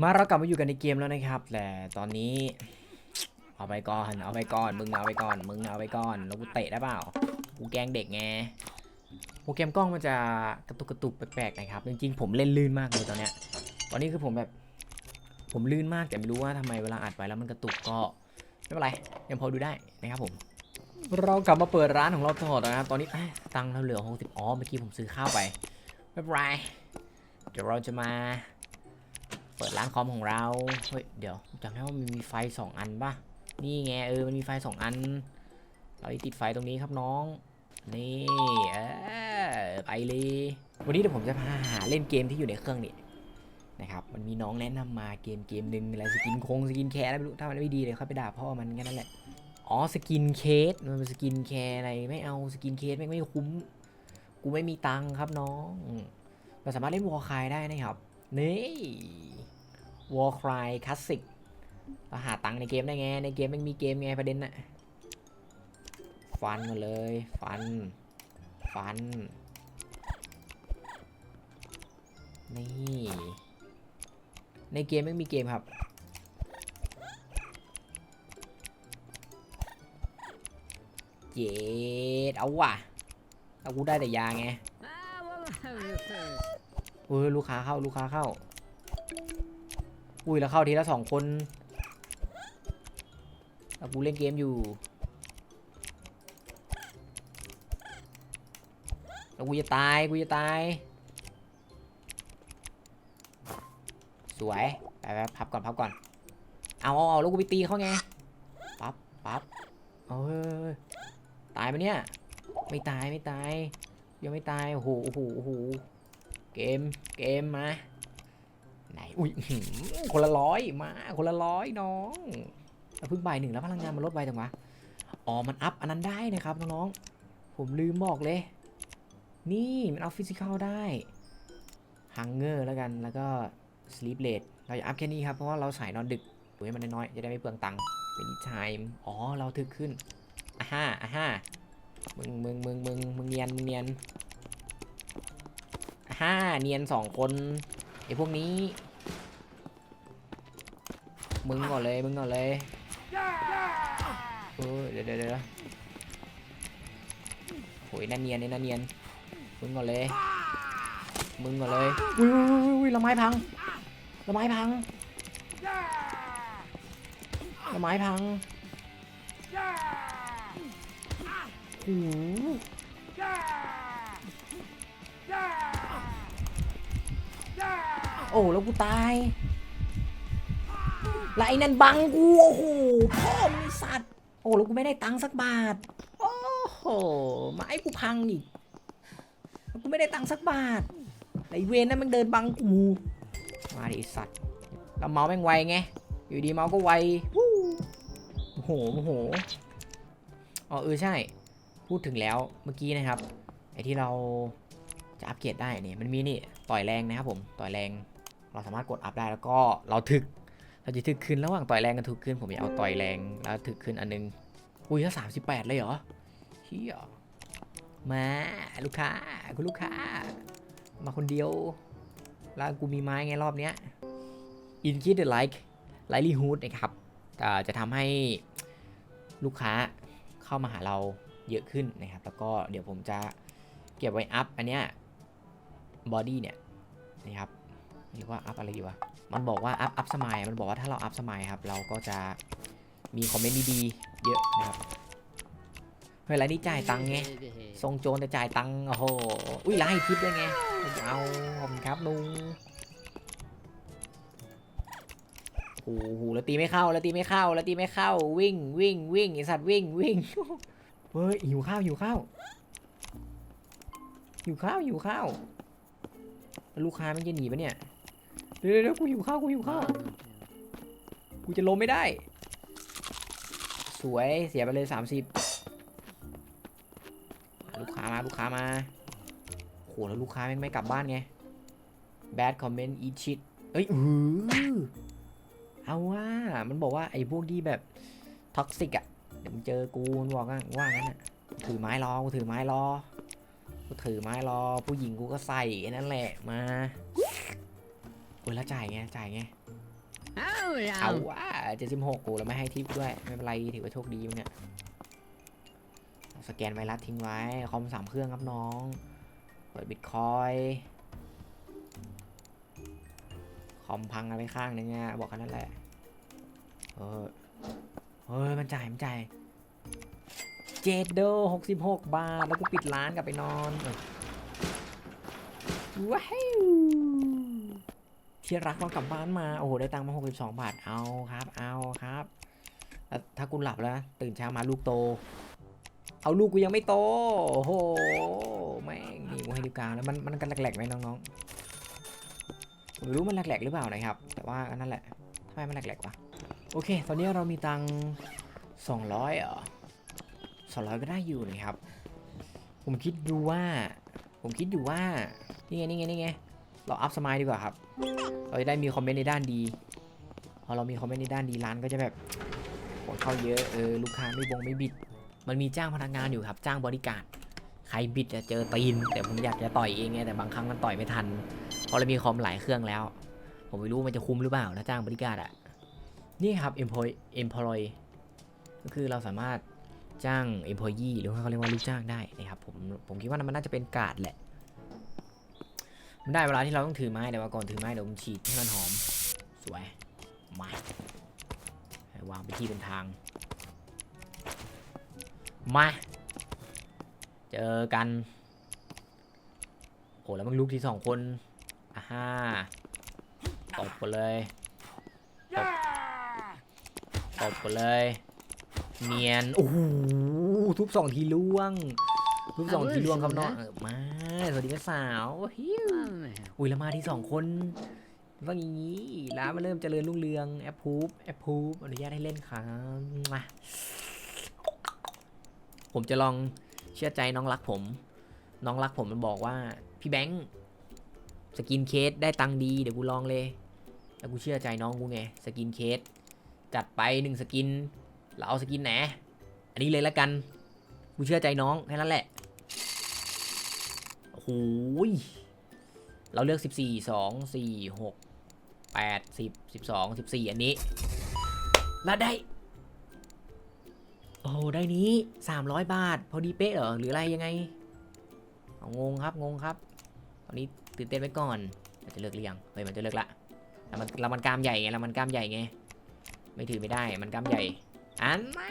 มาเรากลับมาอยู่กันในเกมแล้วนะครับ แต่ตอนนี้ เอาไปก่อน เอาไปก่อน มึงเอาไปก่อน มึงเอาไปก่อน แล้วกูเตะได้เปล่า กูแกงเด็กไง โปรแกรมกล้องมันจะกระตุกกระตุกแปลกๆนะครับ จริงๆผมเล่นลื่นมากเลยตอนเนี้ย ตอนนี้คือผมแบบ ผมลื่นมากแต่ไม่รู้ว่าทำไมเวลาอัดไปแล้วมันกระตุกก็ไม่เป็นไรยังพอดูได้นะครับผม เรากลับมาเปิดร้านของเราต่อนะครับ ตอนนี้ตังค์เราเหลือ60อ๋อเมื่อกี้ผมซื้อข้าวไปไม่เป็นไร เดี๋ยวเราจะมา เปิดร้านคอมของเรา เฮ้ย เดี๋ยวจำได้ว่ามันมีไฟสองอันป่ะ นี่ไงเออ มันมีไฟสองอัน เราติดไฟตรงนี้ครับน้อง นี่เออไปเลย วันนี้เดี๋ยวผมจะพาหาเล่นเกมที่อยู่ในเครื่องนี่นะครับ มันมีน้องแนะนำมาเกมเกมหนึ่งอะไรสกินคงสกินแคร์อะไรไม่รู้ ถ้ามันไม่ดีเลยเขาไปด่าพ่อมันแค่นั้นแหละ อ๋อสกินเคส มันเป็นสกินแคร์อะไรไม่เอาสกินเคสไม่ไม่คุ้ม กูไม่มีตังค์ครับน้อง เราสามารถเล่นวอลคายได้นะครับนี่ วอลคายคลาสสิกเราหาตังค์ในเกมได้ไง ในเกมมันมีเกมไงประเด็นน่ะ ฟันมาเลย ฟัน ฟัน นี่ ในเกมไม่มีเกมครับเย็ดเอาว่ะ เอากูได้แต่ยาไง Ah, well, have you first. เฮ้ยลูกค้าเข้า ลูกค้าเข้า อุ้ยแล้วเข้าทีละสองคนแล้วกูเล่นเกมอยู่แล้วกูจะตายกูจะตาย สวยไปไปพับก่อนพับก่อน เอาเอาเอาแล้วกูไปตีเขาไง ปั๊บปั๊บเอ้ยตายไปะเนี่ย ไม่ตายไม่ตาย ยังไม่ตาย โอ้โหโอ้โหโอ้โห เกม เกมมา ไหนอุ้ยคนละร้อยมาคนละร้อยน้องเราเพิ่งบ่ายหนึ่งแล้วพลังงานมันลดไวจังวะอ๋อมันอัพอันนั้นได้นะครับน้องๆผมลืมบอกเลย นี่มันเอาฟิสิกอลได้ฮังเกอร์แล้วกันแล้วก็สลีปเล e เราจะอัพแค่นี้ครับเพราะว่าเราสายนอนดึกดูให้มันน้อยๆจะได้ไม่เปลืองตังค์เป็นไทม์อ๋อเราถึกขึ้นอะฮ่าอะฮ่ามึงมึงมึงมึงมึงเนียนมึงเนียนห้าเนียนสองคน ไอ้พวกนี้ มึงก่อนเลย มึงก่อนเลยเออเดี๋ยวเดี๋ยวเดี๋ยวโอ้ยน่าเนียนนี่น่าเนียน มึงก่อนเลย มึงก่อนเลยอุ้ยอุ้ยอุ้ยอุ้ยละไม้พังละไม้พังละไม้พังโอ้ โอ้แล้วกูตายแล้วไอ้นั่นบังกูโอ้โหพ่อมึงไอ้สัตว์ โอ้แล้วกูไม่ได้ตังค์สักบาท โอ้โหไม้กูพังอีกแล้วกูไม่ได้ตังค์สักบาทไอ้เวนนั่นมันเดินบังกูมาดิไอ้สัตว์แล้วเมาส์แม่งไวไงอยู่ดีเมาส์ก็ไววู้โอ้โหโอ้โหอ๋อเออใช่ พูดถึงแล้วเมื่อกี้นะครับไอ้ที่เราจะอัปเกรดได้เนี่ยมันมีนี่ต่อยแรงนะครับผมต่อยแรง เราสามารถกดอัพได้แล้วก็เราถึกเราจะถึกขึ้นระหว่างต่อยแรงกับถึกขึ้นผมจะเอาต่อยแรงแล้วถึกขึ้นอันนึงอุ้ยถ้าสามสิบแปดเลยเหรอเฮียมาลูกค้าคุณลูกค้า มาคนเดียว แล้วกูมีไม้ไงรอบเนี้ย increase the like livelihood นะครับจะทำให้ลูกค้าเข้ามาหาเราเยอะขึ้นนะครับ แล้วก็เดี๋ยวผมจะเก็บไว้อัพอันเนี้ยบอดี้เนี่ยนะครับ หรือว่าอัพอะไรดีวะ มันบอกว่าอัพอัพสมัยมันบอกว่าถ้าเราอัพสมัยครับ เราก็จะมีคอมเมนต์ดีๆ เยอะนะครับ เฮ้ยไรนี่จ่ายตังค์ไงทรงโจรแต่จ่ายตังค์โอ้โห อุ้ยไล่ทิปด้วยไง เอาผมครับลุงโอ้โหแล้วตีไม่เข้า แล้วตีไม่เข้า แล้วตีไม่เข้า วิ่ง วิ่ง วิ่งไอสัตว์วิ่ง วิ่ง เฮ้ย หิวข้าว หิวข้าว หิวข้าว หิวข้าว ลูกค้ามันจะหนีปะเนี่ย ดี๋ยวเดี๋ยวเดี๋ยวกูหิวข้าวกูหิวข้าวกูจะล้มไม่ได้ สวยเสียไปเลยสามสิบลูกค้ามาลูกค้ามาโหแล้วลูกค้าแม่งไม่กลับบ้านไง bad comment eat shit เอ้ยเออเอาว่ามันบอกว่าไอ้พวกที่แบบท็อกซิกอะเดี๋ยวมึงเจอกูมันบอกว่าว่างั้นอะถือไม้รอกูถือไม้รอกูถือไม้รอ ผู้หญิงกูก็ใส่นั่นแหละมา โอ้ยแล้วจ่ายไงจ่ายไง Oh, เอา yeah. ว่าเจ็ดสิบหกกูแล้วไม่ให้ทิปด้วย ไม่เป็นไรถือว่าโชคดีมึงเนี่ยเอาสแกนไวรัสทิ้งไว้ คอมสามเครื่องครับน้อง เปิดบิตคอยคอมพังอะไรข้างนึงอะบอกกันนั่นแหละ เออเฮ้ยมันจ่ายมันจ่ายเจ็ดโดหกสิบหกบาท แล้วก็ปิดร้านกลับไปนอนเออว้าว ที่รักเรากลับบ้านมา โอ้โห ได้ตังค์มา 62 บาท เอาครับ เอาครับ ถ้ากูหลับแล้ว ตื่นเช้ามาลูกโต เอาลูกกูยังไม่โต โอ้โห แม่งนี่กูให้ดูกลางแล้วมันมันกันแหลกๆไหมน้องๆผมไม่รู้มันแหลกๆหรือเปล่านะครับ แต่ว่านั่นแหละทำไมมันแหลกๆวะ โอเค ตอนนี้เรามีตังค์200เหรอ200 ก็ได้อยู่นะครับ ผมคิดดูว่า ผมคิดอยู่ว่า นี่ไง นี่ไง นี่ไง เราอัพสมายดีกว่าครับ เราจะได้มีคอมเมนต์ในด้านดีพอเรามีคอมเมนต์ในด้านดีร้านก็จะแบบคนเข้าเยอะเออลูกค้าไม่บงไม่บิด มันมีจ้างพนักงานอยู่ครับ จ้างบริการใครบิดจะเจอตีน แต่ผมอยากจะต่อยเองไงแต่บางครั้งมันต่อยไม่ทันเพราะเรามีคอมหลายเครื่องแล้ว ผมไม่รู้มันจะคุ้มหรือเปล่านะจ้างบริการอะนี่ครับ employ employ ก็คือเราสามารถจ้าง employee หรือว่าเขาเรียกว่าลูกจ้างได้นะครับผมผมคิดว่ามันน่าจะเป็นการ์ดแหละ มันได้เวลาที่เราต้องถือไม้แต่ว่าก่อนถือไม้เดี๋ยวผมฉีดให้มันหอม สวย มาให้วางไปที่เป็นทาง มา เจอกันโอ้แล้วมึงลูกที่สองคนอ่าฮ่าตบกันเลยตบตบกันเลย เนียน โอ้โหทุบสองทีล่วง ทุบสองทีล่วงครับน้องเออมาสวัสดีแม่สาวฮิว Oh, yeah. อุ้ยแล้วมาที่สองคนว่าอย่างนี้ร้านมันเริ่มเจริญรุ่งเรืองแอปพูฟแอปพูฟอนุญาตให้เล่นครับมาผมจะลองเชื่อใจน้องรักผม น้องรักผมมันบอกว่า พี่แบงค์สกินเคสได้ตังค์ดีเดี๋ยวกูลองเลยแล้วกูเชื่อใจน้องกูไงสกินเคสจัดไปหนึ่งสกินเราเอาสกินไหนอันนี้เลยละกัน กูเชื่อใจน้องแค่นั้นแหละ โอ้โหยเราเลือก 14 2 4 6 8 10 12 14 อันนี้ แล้วได้ โอ้ได้นี้ 300 บาท พอดีเป๊ะเหรอ หรืออะไรยังไงงงครับ งงครับ ตอนนี้ตื่นเต้นไว้ก่อน มันจะเลิกเรียงเฮ้ย มันจะเลิกละแล้วมันแล้วมันกล้ามใหญ่ไงแล้วมันกล้ามใหญ่ไง ไม่ถือไม่ได้ มันกล้ามใหญ่ อันแม่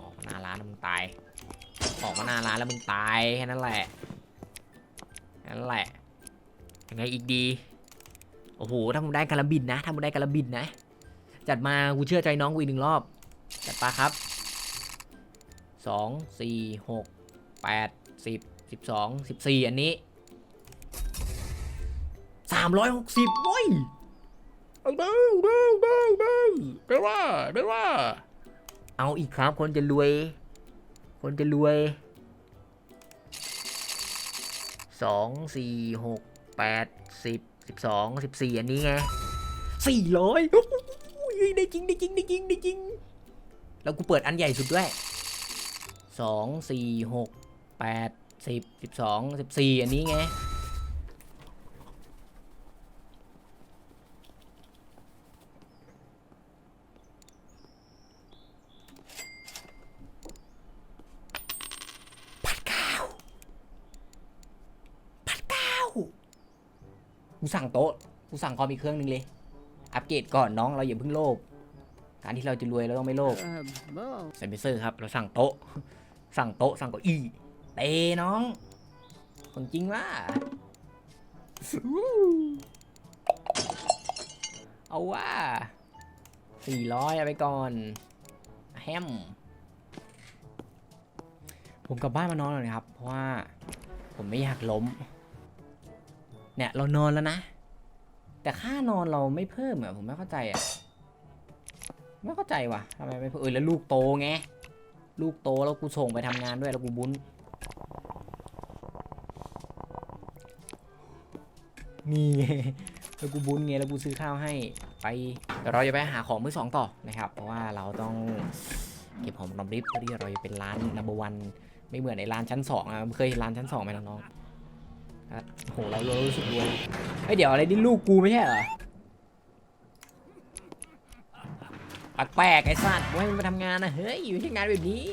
ออกมาหน้าร้านมึงตาย ออกมาหน้าร้านแล้วมึงตายแค่นั้นแหละนั่นแหละยังไงอีกดีโอ้โหถ้ามึงได้กระบินนะถ้ามึงได้กระบินนะ จัดมากูเชื่อใจน้องกูอีกหนึ่งรอบจัดปาครับสองสี่หกแปดสิบสิบสองสิบสี่อันนี้สามร้อยหกสิบโอ้ยเอาเด้อเด้อเด้อเด้อได้ว่าได้ว่า เอาอีกครับคนจะรวย คนจะรวยสองสี่หกแปดสิบสิบสองสิบสี่อันนี้ไงสี่ร้อยได้จริงได้จริงได้จริงได้จริง แล้วกูเปิดอันใหญ่สุดด้วยสองสี่หกแปดสิบสิบสองสิบสี่อันนี้ไง พัดข้าว พัดข้าว กูสั่งโต๊ะกูสั่งคอมอีกเครื่องหนึงเลย อัปเกรดก่อนน้องเราอย่าเพิ่งโลภการที่เราจะรวยเราต้องไม่โลภ Uh, boy. เซนเซอร์ครับ เราสั่งโต๊ะ สั่งโต๊ะ สั่งเก้าอี้เตน้องคนจริงว่าเอาว่าสี่ร้อยเอาไปก่อน แฮม ผมกลับบ้านมานอนเลยครับ เพราะว่าผมไม่อยากล้ม เนี่ยเรานอนแล้วนะ แต่ค่านอนเราไม่เพิ่มอะผมไม่เข้าใจอะไม่เข้าใจว่ะทำไมไม่เพิ่มเออแล้วลูกโตไง ลูกโตแล้วกูส่งไปทำงานด้วยแล้วกูบุญนี่ไงแล้วกูบุญไงแล้วกูซื้อข้าวให้ไปเดี๋ยวเราจะไปหาของมือสองต่อนะครับ เพราะว่าเราต้องเก็บหอมรอมริบเพื่อที่เราจะเป็นร้านนับวันไม่เหมือนในร้านชั้นสองอะเคยเห็นร้านชั้นสองไหมน้องๆ โอ้โหเราเรารู้สึกรวยเฮ้ยเดี๋ยวอะไรนี่ลูกกูไม่ใช่เหรอแปลกๆไอ้สัตว์กูให้มันมาทำงานนะเฮ้ยอยู่ที่งานแบบนี้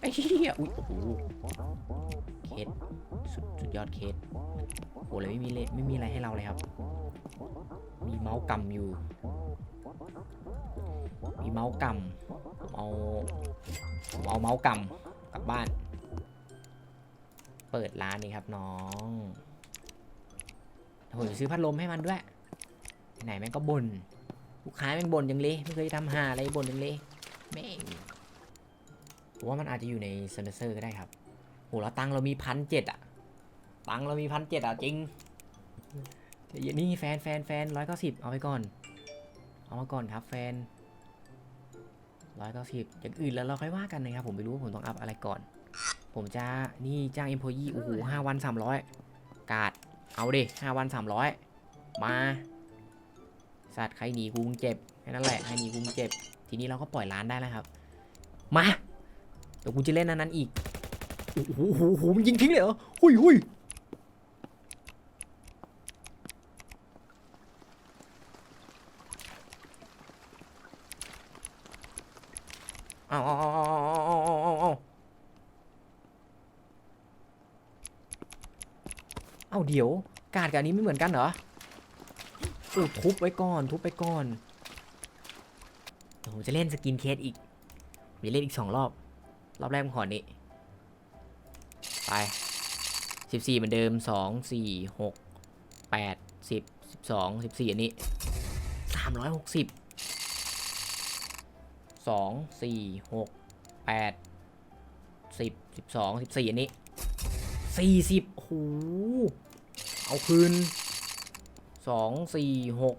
ไอ้เหี้ยอุ้ยโอ้โหเคสสุดสุดยอดเคสโอ้โหเลยไม่มีเลไม่มีอะไรให้เราเลยครับ มีเมาส์กำอยู่ มีเมาส์กำเอาเอาเมาส์กำกลับบ้าน เปิดร้านนี่ครับน้องผมจะซื้อพัดลมให้มันด้วย ไหนแม่งก็บน่นลูกค้าแม่งบ่นจังเลยไม่เคยทำหาอะไรบ่นจังเลยแม่งผมว่ามันอาจจะอยู่ในเซนเซอร์ก็ได้ครับโหเราตังค์เรามีพันเจ็ดอะตังค์เรามีพันเจ็ดอะจริงเดี๋ยวนี่แฟนแฟนแฟนร้อยเก้าสิบเอาไปก่อน เอามาก่อนครับแฟนร้อยเก้าสิบอย่างอื่นแล้วเราค่อยว่ากันนะครับผมไม่รู้ว่าผมต้องอัพอะไรก่อน ผมจะนี่จ้าง employee โอ้โหห้าวันสามร้อยกาด เอาดิห้าวันสามร้อยมา สัตว์ใครหนีกูมึงเจ็บแค่นั้นแหละใครหนีกูมึงเจ็บ ทีนี้เราก็ปล่อยร้านได้แล้วครับ มาเดี๋ยวกูจะเล่นอันนั้นอีกโอ้โหโอ้โหโอ้โหมันยิงทิ้งเลยเหรอหุยหุยเอาเอาเอาเอาเอาเอาเอาเอา เอ้าเดี๋ยว กาดกับอันนี้ไม่เหมือนกันเหรออ้ทุบไว้ก่อน ทุบไปก่อนผมจะเล่นสกินเคสอีกมจะเล่นอีกสองรอบ รอบแรกผมขอนี้ ไปสิบสี่เหมือนเดิมสองสี่หกแปดสิบสิบสองสิบสี่อันนี้สามร้อยหกสิบสองสี่หกแปดสิบสิบสองสิบสี่อันนี้ สี่สิบโอ้โหเอาคืนสองสี่หก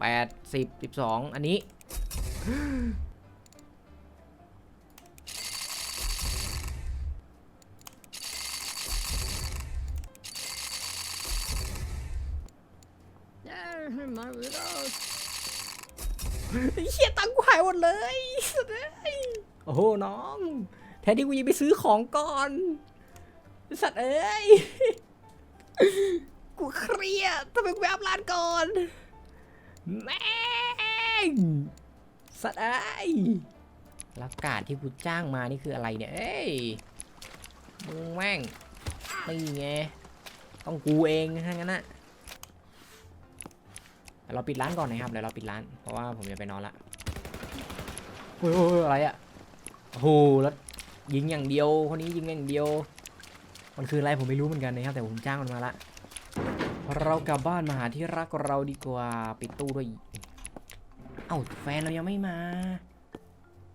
แปดสิบสิบสองอันนี้ Yeah, my widows. เฮียตังค์กูหายหมดเลยสุดเลย โอ้โห น้อง แทนที่กูจะไปซื้อของก่อน สัตว์เอ้ย กูเครียดทำไมกูไปอัพร้านก่อน แม่ง สัตว์เอ้ยแล้วกาดที่กูจ้างมานี่คืออะไรเนี่ย เอ้ย มึงแม่งนี่ไง ต้องกูเองทั้งนั้นนะเราปิดร้านก่อนนะครับเดี๋ยวเราปิดร้าน เพราะว่าผมจะไปนอนละโอ้ยโอ้ยอะไรอะโอ้โหแล้วยิงอย่างเดียว คนนี้ยิงอย่างเดียว มันคืออะไรผมไม่รู้เหมือนกันนะครับแต่ผมจ้างมันมาละเรากลับบ้านมาหาที่รักเราดีกว่าปิดตู้ด้วยเอ้าแฟนเรายังไม่มา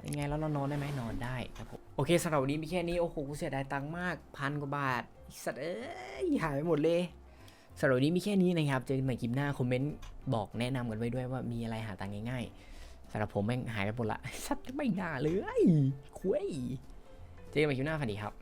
ยังไงแล้วเรานอนได้ไหมนอนได้ครับผมโอเคสำหรับวันนี้มีแค่นี้โอ้โหเสียดายตังค์มากพันกว่าบาทสัตว์เอ้ยหายไปหมดเลยสำหรับวันนี้มีแค่นี้นะครับเจอกันใหม่คลิปหน้าคอมเมนต์บอกแนะนำกันไว้ด้วยว่ามีอะไรหาตังค์ง่ายๆสำหรับผมแม่งหายไปหมดละสัตว์ไม่น่าเลยคุยเจอกันใหม่คลิปหน้าสวัสดีครับ